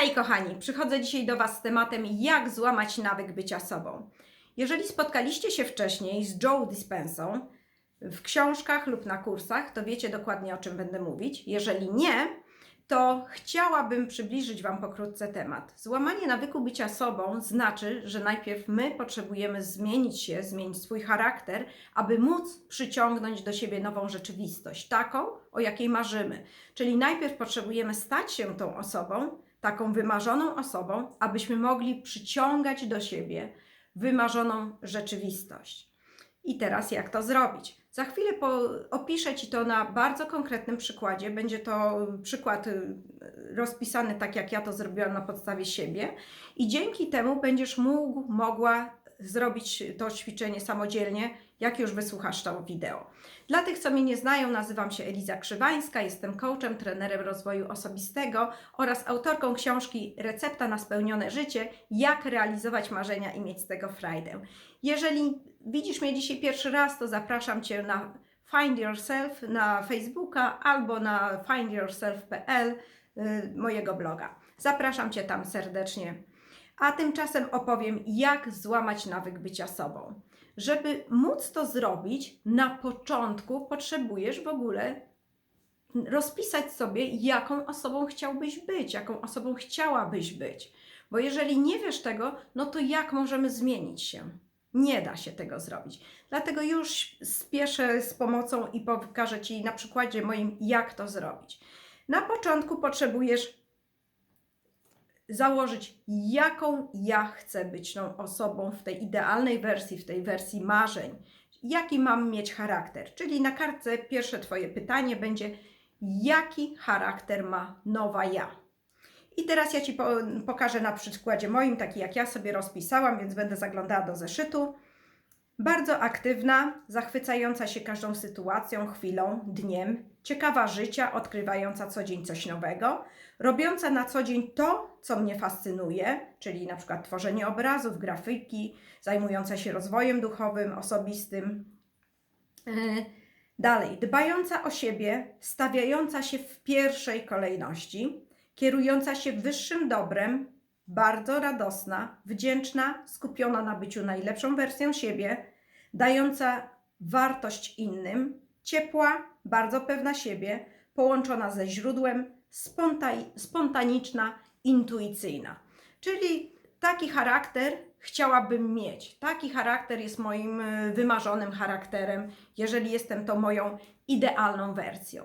Hej kochani, przychodzę dzisiaj do Was z tematem jak złamać nawyk bycia sobą. Jeżeli spotkaliście się wcześniej z Joe Dispensą w książkach lub na kursach, to wiecie dokładnie o czym będę mówić. Jeżeli nie, to chciałabym przybliżyć Wam pokrótce temat. Złamanie nawyku bycia sobą znaczy, że najpierw my potrzebujemy zmienić się, zmienić swój charakter, aby móc przyciągnąć do siebie nową rzeczywistość, taką, o jakiej marzymy. Czyli najpierw potrzebujemy stać się tą osobą, taką wymarzoną osobą, abyśmy mogli przyciągać do siebie wymarzoną rzeczywistość. I teraz jak to zrobić? Za chwilę po, opiszę Ci to na bardzo konkretnym przykładzie. Będzie to przykład y, rozpisany tak, jak ja to zrobiłam na podstawie siebie, i dzięki temu będziesz mógł, mogła zrobić to ćwiczenie samodzielnie, jak już wysłuchasz to wideo. Dla tych, co mnie nie znają, nazywam się Eliza Krzywańska, jestem coachem, trenerem rozwoju osobistego oraz autorką książki Recepta na spełnione życie jak realizować marzenia i mieć z tego frajdę. Jeżeli widzisz mnie dzisiaj pierwszy raz, to zapraszam Cię na Find Yourself na Facebooka albo na findyourself.pl y, mojego bloga. Zapraszam Cię tam serdecznie. A tymczasem opowiem, jak złamać nawyk bycia sobą. Żeby móc to zrobić, na początku potrzebujesz w ogóle rozpisać sobie, jaką osobą chciałbyś być, jaką osobą chciałabyś być. Bo jeżeli nie wiesz tego, no to jak możemy zmienić się? Nie da się tego zrobić. Dlatego już spieszę z pomocą i pokażę Ci na przykładzie moim, jak to zrobić. Na początku potrzebujesz założyć, jaką ja chcę być tą osobą w tej idealnej wersji, w tej wersji marzeń. Jaki mam mieć charakter? Czyli na kartce pierwsze Twoje pytanie będzie, jaki charakter ma nowa ja? I teraz ja Ci po, pokażę na przykładzie moim, taki jak ja sobie rozpisałam, więc będę zaglądała do zeszytu. Bardzo aktywna, zachwycająca się każdą sytuacją, chwilą, dniem, ciekawa życia, odkrywająca co dzień coś nowego, robiąca na co dzień to, co mnie fascynuje, czyli na przykład tworzenie obrazów, grafiki, zajmująca się rozwojem duchowym, osobistym. Yy, Dalej, dbająca o siebie, stawiająca się w pierwszej kolejności, kierująca się wyższym dobrem, bardzo radosna, wdzięczna, skupiona na byciu najlepszą wersją siebie, dająca wartość innym, ciepła, bardzo pewna siebie, połączona ze źródłem, sponta- spontaniczna, intuicyjna. Czyli taki charakter chciałabym mieć. Taki charakter jest moim y, wymarzonym charakterem, jeżeli jestem to moją idealną wersją.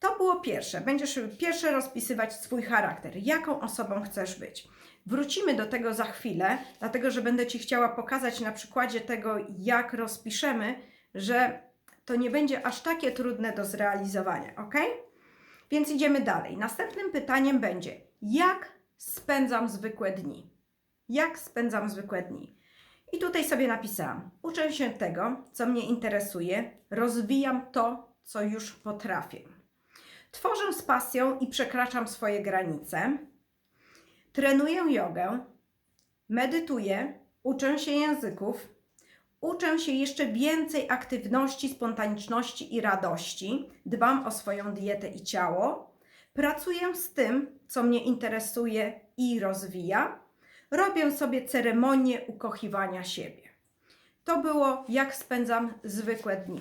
To było pierwsze. Będziesz pierwsze rozpisywać swój charakter. Jaką osobą chcesz być? Wrócimy do tego za chwilę, dlatego że będę Ci chciała pokazać na przykładzie tego, jak rozpiszemy, że to nie będzie aż takie trudne do zrealizowania, ok? Więc idziemy dalej. Następnym pytaniem będzie: jak spędzam zwykłe dni? Jak spędzam zwykłe dni? I tutaj sobie napisałam: uczę się tego, co mnie interesuje, rozwijam to, co już potrafię. Tworzę z pasją i przekraczam swoje granice. Trenuję jogę, medytuję, uczę się języków, uczę się jeszcze więcej aktywności, spontaniczności i radości, dbam o swoją dietę i ciało, pracuję z tym, co mnie interesuje i rozwija, robię sobie ceremonię ukochiwania siebie. To było, jak spędzam zwykłe dni.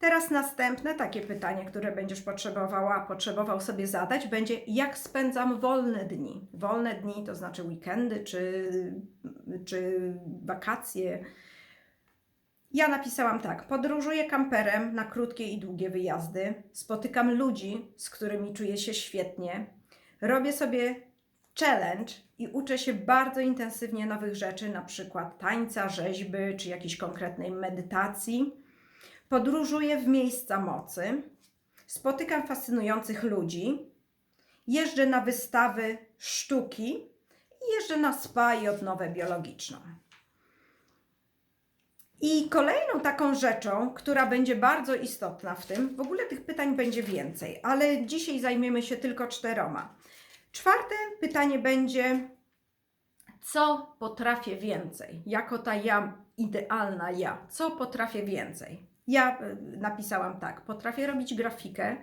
Teraz następne takie pytanie, które będziesz potrzebowała, potrzebował sobie zadać, będzie jak spędzam wolne dni. Wolne dni to znaczy weekendy czy, czy wakacje. Ja napisałam tak: podróżuję kamperem na krótkie i długie wyjazdy, spotykam ludzi, z którymi czuję się świetnie, robię sobie challenge i uczę się bardzo intensywnie nowych rzeczy, na przykład tańca, rzeźby czy jakiejś konkretnej medytacji. Podróżuję w miejsca mocy, spotykam fascynujących ludzi, jeżdżę na wystawy sztuki i jeżdżę na spa i odnowę biologiczną. I kolejną taką rzeczą, która będzie bardzo istotna w tym, w ogóle tych pytań będzie więcej, ale dzisiaj zajmiemy się tylko czteroma. Czwarte pytanie będzie, co potrafię więcej? Jako ta ja, idealna ja, co potrafię więcej? Ja y, napisałam tak: potrafię robić grafikę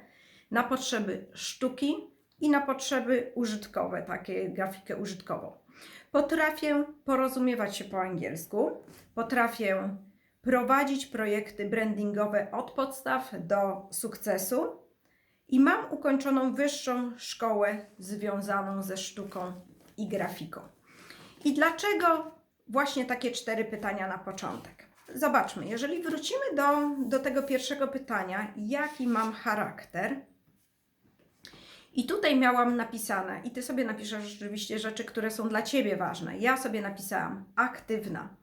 na potrzeby sztuki, i na potrzeby użytkowe, takie grafikę użytkową. Potrafię porozumiewać się po angielsku, potrafię prowadzić projekty brandingowe od podstaw do sukcesu i mam ukończoną wyższą szkołę związaną ze sztuką i grafiką. I dlaczego właśnie takie cztery pytania na początek? Zobaczmy, jeżeli wrócimy do, do tego pierwszego pytania, jaki mam charakter, i tutaj miałam napisane, i ty sobie napiszesz rzeczywiście rzeczy, które są dla ciebie ważne. Ja sobie napisałam aktywna,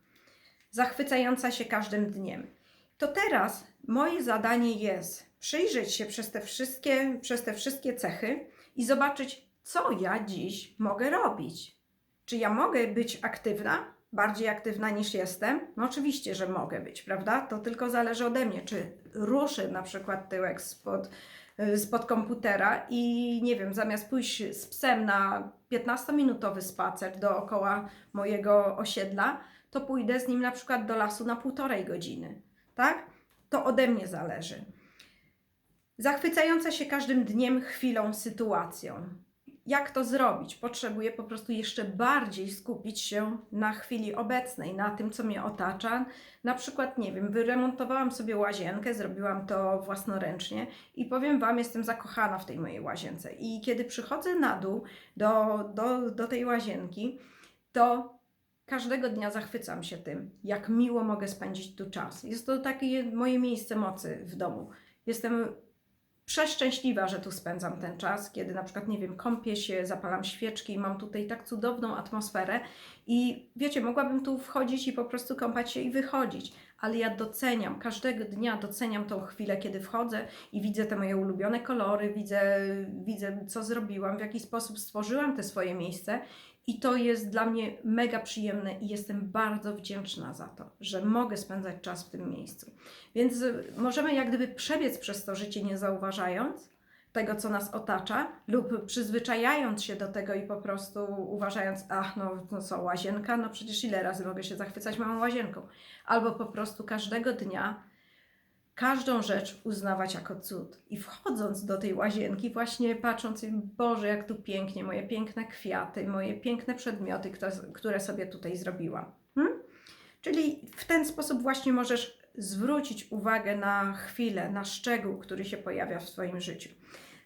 zachwycająca się każdym dniem. To teraz moje zadanie jest przyjrzeć się przez te wszystkie, przez te wszystkie cechy i zobaczyć, co ja dziś mogę robić. Czy ja mogę być aktywna, bardziej aktywna niż jestem? No oczywiście, że mogę być, prawda? To tylko zależy ode mnie, czy ruszę na przykład tyłek spod, y, spod komputera i nie wiem, zamiast pójść z psem na 15-minutowy spacer dookoła mojego osiedla, to pójdę z nim na przykład do lasu na półtorej godziny, tak? To ode mnie zależy. Zachwycająca się każdym dniem, chwilą, sytuacją. Jak to zrobić? Potrzebuję po prostu jeszcze bardziej skupić się na chwili obecnej, na tym, co mnie otacza. Na przykład, nie wiem, wyremontowałam sobie łazienkę, zrobiłam to własnoręcznie i powiem Wam, jestem zakochana w tej mojej łazience. I kiedy przychodzę na dół do, do, do tej łazienki, to każdego dnia zachwycam się tym, jak miło mogę spędzić tu czas. Jest to takie moje miejsce mocy w domu. Jestem przeszczęśliwa, że tu spędzam ten czas, kiedy na przykład, nie wiem, kąpię się, zapalam świeczki i mam tutaj tak cudowną atmosferę i wiecie, mogłabym tu wchodzić i po prostu kąpać się i wychodzić, ale ja doceniam, każdego dnia doceniam tą chwilę, kiedy wchodzę i widzę te moje ulubione kolory, widzę, widzę co zrobiłam, w jaki sposób stworzyłam te swoje miejsce i to jest dla mnie mega przyjemne i jestem bardzo wdzięczna za to, że mogę spędzać czas w tym miejscu. Więc y, możemy jak gdyby przebiec przez to życie nie zauważając tego, co nas otacza, lub przyzwyczajając się do tego i po prostu uważając, ach, no, no co, łazienka, no przecież ile razy mogę się zachwycać małą łazienką. Albo po prostu każdego dnia każdą rzecz uznawać jako cud. I wchodząc do tej łazienki, właśnie patrząc, Boże, jak tu pięknie, moje piękne kwiaty, moje piękne przedmioty, które sobie tutaj zrobiłam. Hmm? Czyli w ten sposób właśnie możesz zwrócić uwagę na chwilę, na szczegół, który się pojawia w swoim życiu.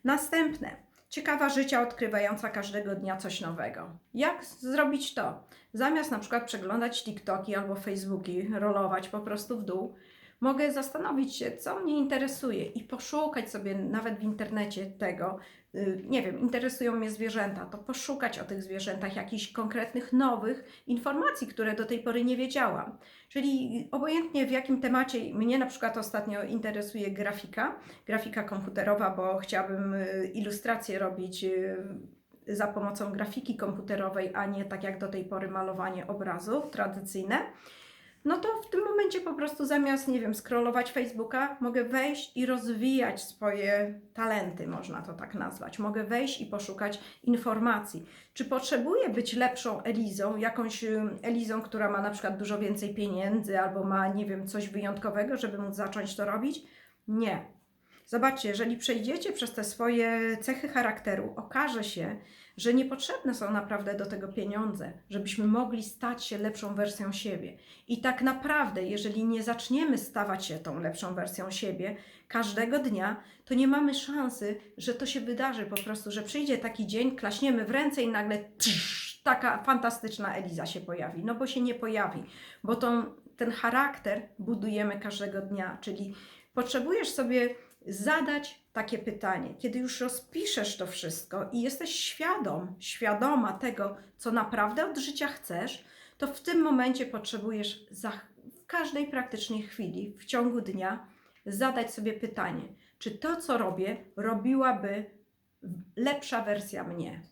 Następne. Ciekawa życia, odkrywająca każdego dnia coś nowego. Jak zrobić to? Zamiast na przykład przeglądać TikToki albo Facebooki, rolować po prostu w dół, mogę zastanowić się, co mnie interesuje i poszukać sobie nawet w internecie tego. y, Nie wiem, interesują mnie zwierzęta, to poszukać o tych zwierzętach jakichś konkretnych nowych informacji, które do tej pory nie wiedziałam. Czyli obojętnie w jakim temacie, mnie na przykład ostatnio interesuje grafika, grafika komputerowa, bo chciałabym y, ilustracje robić y, za pomocą grafiki komputerowej, a nie tak jak do tej pory malowanie obrazów tradycyjne no to w tym momencie po prostu zamiast, nie wiem, scrollować Facebooka, mogę wejść i rozwijać swoje talenty, można to tak nazwać. Mogę wejść i poszukać informacji. Czy potrzebuję być lepszą Elizą, jakąś Elizą, która ma na przykład dużo więcej pieniędzy albo ma, nie wiem, coś wyjątkowego, żeby móc zacząć to robić? Nie. Zobaczcie, jeżeli przejdziecie przez te swoje cechy charakteru, okaże się, że niepotrzebne są naprawdę do tego pieniądze, żebyśmy mogli stać się lepszą wersją siebie. I tak naprawdę, jeżeli nie zaczniemy stawać się tą lepszą wersją siebie każdego dnia, to nie mamy szansy, że to się wydarzy po prostu, że przyjdzie taki dzień, klaśniemy w ręce i nagle tsz, taka fantastyczna Eliza się pojawi. No bo się nie pojawi, bo tą, ten charakter budujemy każdego dnia, czyli potrzebujesz sobie zadać takie pytanie. Kiedy już rozpiszesz to wszystko i jesteś świadom, świadoma tego, co naprawdę od życia chcesz, to w tym momencie potrzebujesz za, w każdej praktycznie chwili w ciągu dnia zadać sobie pytanie, czy to, co robię, robiłaby lepsza wersja mnie.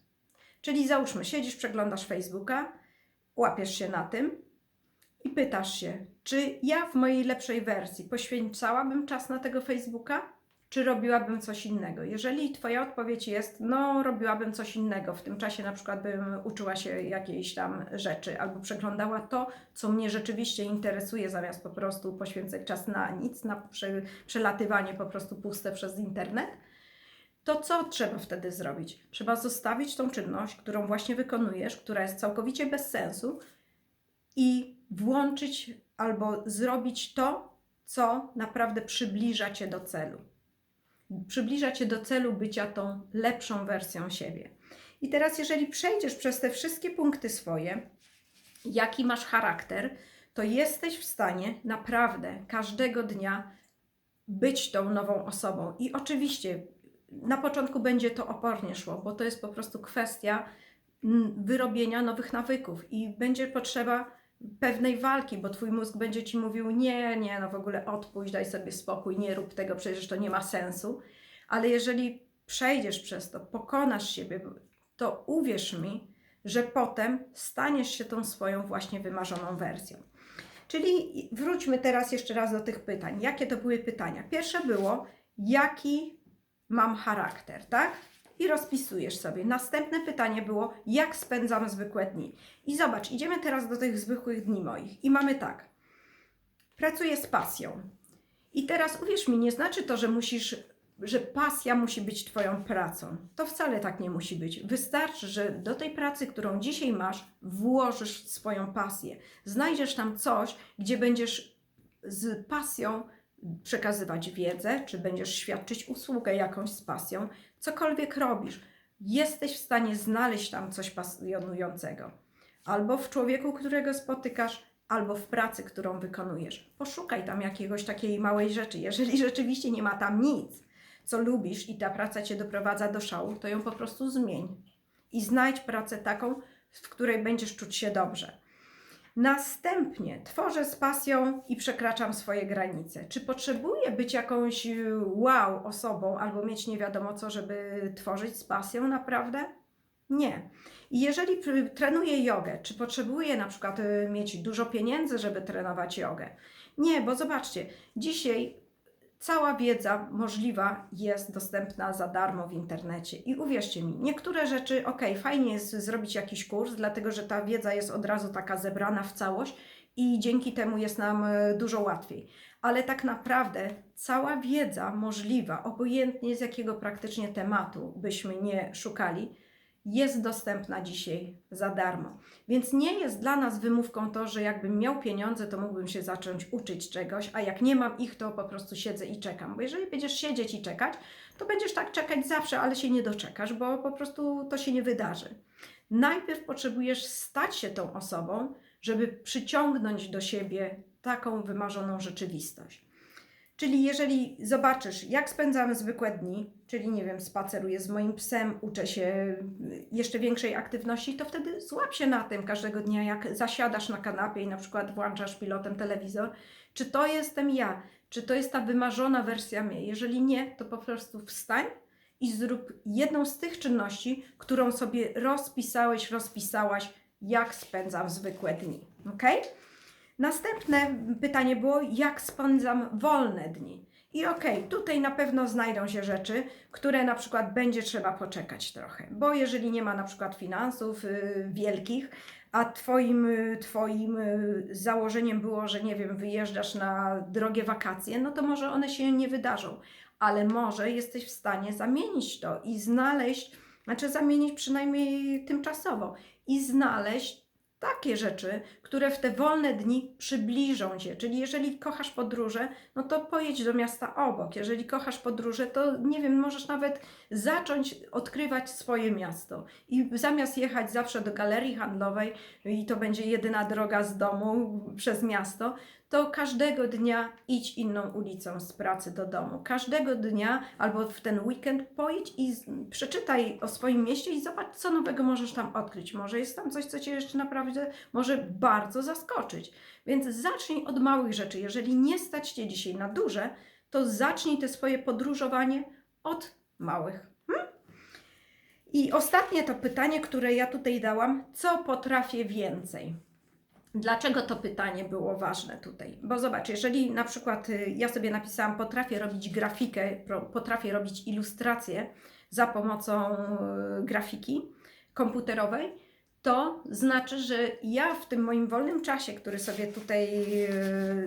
Czyli załóżmy, siedzisz, przeglądasz Facebooka, łapiesz się na tym i pytasz się, czy ja w mojej lepszej wersji poświęcałabym czas na tego Facebooka? Czy robiłabym coś innego? Jeżeli Twoja odpowiedź jest, no, robiłabym coś innego, w tym czasie na przykład bym uczyła się jakiejś tam rzeczy albo przeglądała to, co mnie rzeczywiście interesuje, zamiast po prostu poświęcać czas na nic, na prze, przelatywanie po prostu puste przez internet, to co trzeba wtedy zrobić? Trzeba zostawić tą czynność, którą właśnie wykonujesz, która jest całkowicie bez sensu i włączyć albo zrobić to, co naprawdę przybliża cię do celu. Przybliża cię do celu bycia tą lepszą wersją siebie. I teraz, jeżeli przejdziesz przez te wszystkie punkty swoje, jaki masz charakter, to jesteś w stanie naprawdę każdego dnia być tą nową osobą. I oczywiście na początku będzie to opornie szło, bo to jest po prostu kwestia mm, wyrobienia nowych nawyków i będzie potrzeba pewnej walki, bo twój mózg będzie ci mówił: Nie, nie, no w ogóle odpuść, daj sobie spokój, nie rób tego, przecież to nie ma sensu. Ale jeżeli przejdziesz przez to, pokonasz siebie, to uwierz mi, że potem staniesz się tą swoją właśnie wymarzoną wersją. Czyli wróćmy teraz jeszcze raz do tych pytań. Jakie to były pytania? Pierwsze było, jaki mam charakter, tak? I rozpisujesz sobie. Następne pytanie było, jak spędzam zwykłe dni. I zobacz, idziemy teraz do tych zwykłych dni moich. I mamy tak. Pracuję z pasją. I teraz uwierz mi, nie znaczy to, że musisz, że pasja musi być Twoją pracą. To wcale tak nie musi być. Wystarczy, że do tej pracy, którą dzisiaj masz, włożysz swoją pasję. Znajdziesz tam coś, gdzie będziesz z pasją przekazywać wiedzę, czy będziesz świadczyć usługę jakąś z pasją, cokolwiek robisz, jesteś w stanie znaleźć tam coś pasjonującego. Albo w człowieku, którego spotykasz, albo w pracy, którą wykonujesz. Poszukaj tam jakiegoś takiej małej rzeczy. Jeżeli rzeczywiście nie ma tam nic, co lubisz i ta praca cię doprowadza do szału, to ją po prostu zmień. I znajdź pracę taką, w której będziesz czuć się dobrze. Następnie tworzę z pasją i przekraczam swoje granice. Czy potrzebuję być jakąś y, wow osobą albo mieć nie wiadomo co, żeby tworzyć z pasją naprawdę? Nie. I jeżeli trenuję jogę, czy potrzebuję na przykład y, mieć dużo pieniędzy, żeby trenować jogę? Nie, bo zobaczcie, dzisiaj cała wiedza możliwa jest dostępna za darmo w internecie. I uwierzcie mi, niektóre rzeczy, ok, fajnie jest zrobić jakiś kurs, dlatego że ta wiedza jest od razu taka zebrana w całość i dzięki temu jest nam e, dużo łatwiej. Ale tak naprawdę cała wiedza możliwa, obojętnie z jakiego praktycznie tematu byśmy nie szukali, jest dostępna dzisiaj za darmo. Więc nie jest dla nas wymówką to, że jakbym miał pieniądze, to mógłbym się zacząć uczyć czegoś, a jak nie mam ich, to po prostu siedzę i czekam. Bo jeżeli będziesz siedzieć i czekać, to będziesz tak czekać zawsze, ale się nie doczekasz, bo po prostu to się nie wydarzy. Najpierw potrzebujesz stać się tą osobą, żeby przyciągnąć do siebie taką wymarzoną rzeczywistość. Czyli jeżeli zobaczysz, jak spędzamy zwykłe dni, czyli nie wiem, spaceruję z moim psem, uczę się jeszcze większej aktywności, to wtedy złap się na tym każdego dnia, jak zasiadasz na kanapie i na przykład włączasz pilotem telewizor, czy to jestem ja, czy to jest ta wymarzona wersja mnie. Jeżeli nie, to po prostu wstań i zrób jedną z tych czynności, którą sobie rozpisałeś, rozpisałaś, jak spędzam zwykłe dni. ok? Następne pytanie było, jak spędzam wolne dni. I okej, okay, tutaj na pewno znajdą się rzeczy, które na przykład będzie trzeba poczekać trochę, bo jeżeli nie ma na przykład finansów y, wielkich, a twoim, y, twoim y, założeniem było, że nie wiem, wyjeżdżasz na drogie wakacje, no to może one się nie wydarzą, ale może jesteś w stanie zamienić to i znaleźć, znaczy zamienić przynajmniej tymczasowo i znaleźć takie rzeczy, które w te wolne dni przybliżą cię. Czyli jeżeli kochasz podróże, no to pojedź do miasta obok. Jeżeli kochasz podróże, to nie wiem, możesz nawet zacząć odkrywać swoje miasto. I zamiast jechać zawsze do galerii handlowej i to będzie jedyna droga z domu przez miasto, to każdego dnia idź inną ulicą z pracy do domu. Każdego dnia albo w ten weekend pojedź i przeczytaj o swoim mieście i zobacz, co nowego możesz tam odkryć. Może jest tam coś, co cię jeszcze naprawdę może bardzo zaskoczyć. Więc zacznij od małych rzeczy. Jeżeli nie stać cię dzisiaj na duże, to zacznij te swoje podróżowanie od małych. Hmm? I ostatnie to pytanie, które ja tutaj dałam: co potrafię więcej? Dlaczego to pytanie było ważne tutaj? Bo zobacz, jeżeli na przykład y, ja sobie napisałam, potrafię robić grafikę, potrafię robić ilustrację za pomocą y, grafiki komputerowej, to znaczy, że ja w tym moim wolnym czasie, który sobie tutaj e,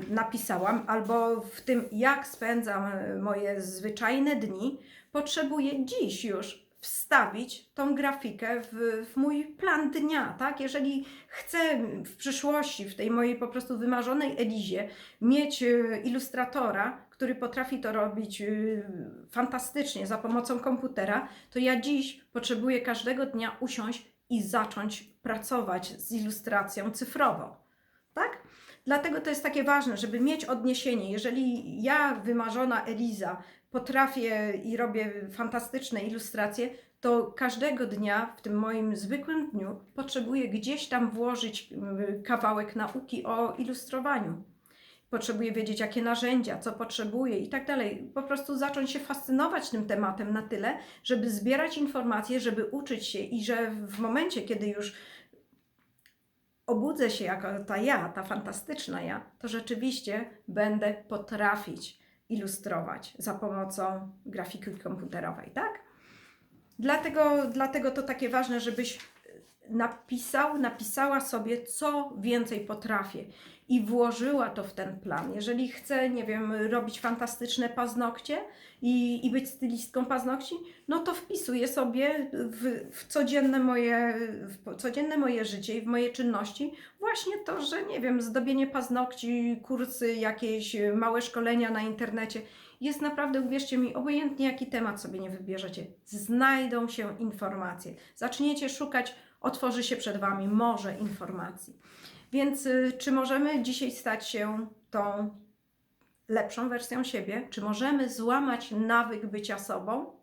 napisałam, albo w tym, jak spędzam moje zwyczajne dni, potrzebuję dziś już wstawić tą grafikę w, w mój plan dnia, tak? Jeżeli chcę w przyszłości, w tej mojej po prostu wymarzonej Elizie, mieć e, ilustratora, który potrafi to robić e, fantastycznie za pomocą komputera, to ja dziś potrzebuję każdego dnia usiąść i zacząć pracować z ilustracją cyfrową. Tak? Dlatego to jest takie ważne, żeby mieć odniesienie. Jeżeli ja, wymarzona Eliza, potrafię i robię fantastyczne ilustracje, to każdego dnia w tym moim zwykłym dniu potrzebuję gdzieś tam włożyć y, kawałek nauki o ilustrowaniu. Potrzebuję wiedzieć, jakie narzędzia, co potrzebuję i tak dalej. Po prostu zacząć się fascynować tym tematem na tyle, żeby zbierać informacje, żeby uczyć się i że w momencie, kiedy już obudzę się jako ta ja, ta fantastyczna ja, to rzeczywiście będę potrafić ilustrować za pomocą grafiki komputerowej, tak? Dlatego, dlatego to takie ważne, żebyś napisał, napisała sobie, co więcej potrafię i włożyła to w ten plan. Jeżeli chcę, nie wiem, robić fantastyczne paznokcie i, i być stylistką paznokci, no to wpisuję sobie w, w, codzienne moje, w codzienne moje życie i w moje czynności właśnie to, że nie wiem, zdobienie paznokci, kursy, jakieś małe szkolenia na internecie. Jest naprawdę, uwierzcie mi, obojętnie jaki temat sobie nie wybierzecie, znajdą się informacje. Zaczniecie szukać, otworzy się przed Wami morze informacji. Więc y, czy możemy dzisiaj stać się tą lepszą wersją siebie? Czy możemy złamać nawyk bycia sobą?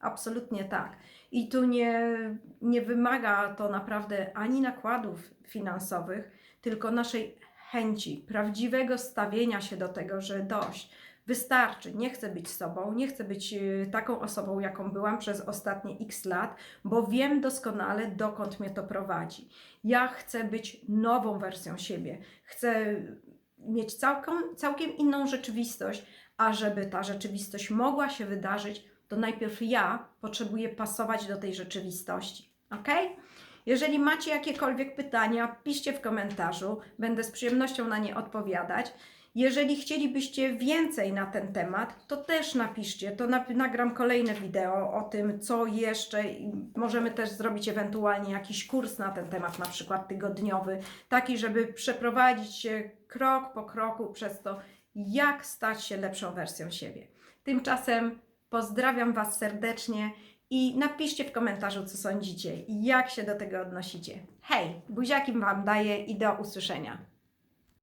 Absolutnie tak. I tu nie, nie wymaga to naprawdę ani nakładów finansowych, tylko naszej chęci, prawdziwego stawienia się do tego, że dość. Wystarczy, nie chcę być sobą, nie chcę być y, taką osobą, jaką byłam przez ostatnie x lat, bo wiem doskonale, dokąd mnie to prowadzi. Ja chcę być nową wersją siebie, chcę mieć całkiem, całkiem inną rzeczywistość, a żeby ta rzeczywistość mogła się wydarzyć, to najpierw ja potrzebuję pasować do tej rzeczywistości. Ok? Jeżeli macie jakiekolwiek pytania, piszcie w komentarzu, będę z przyjemnością na nie odpowiadać. Jeżeli chcielibyście więcej na ten temat, to też napiszcie, to na, nagram kolejne wideo o tym, co jeszcze. Możemy też zrobić ewentualnie jakiś kurs na ten temat, na przykład tygodniowy, taki, żeby przeprowadzić się krok po kroku przez to, jak stać się lepszą wersją siebie. Tymczasem pozdrawiam Was serdecznie i napiszcie w komentarzu, co sądzicie i jak się do tego odnosicie. Hej, buziaki Wam daję i do usłyszenia.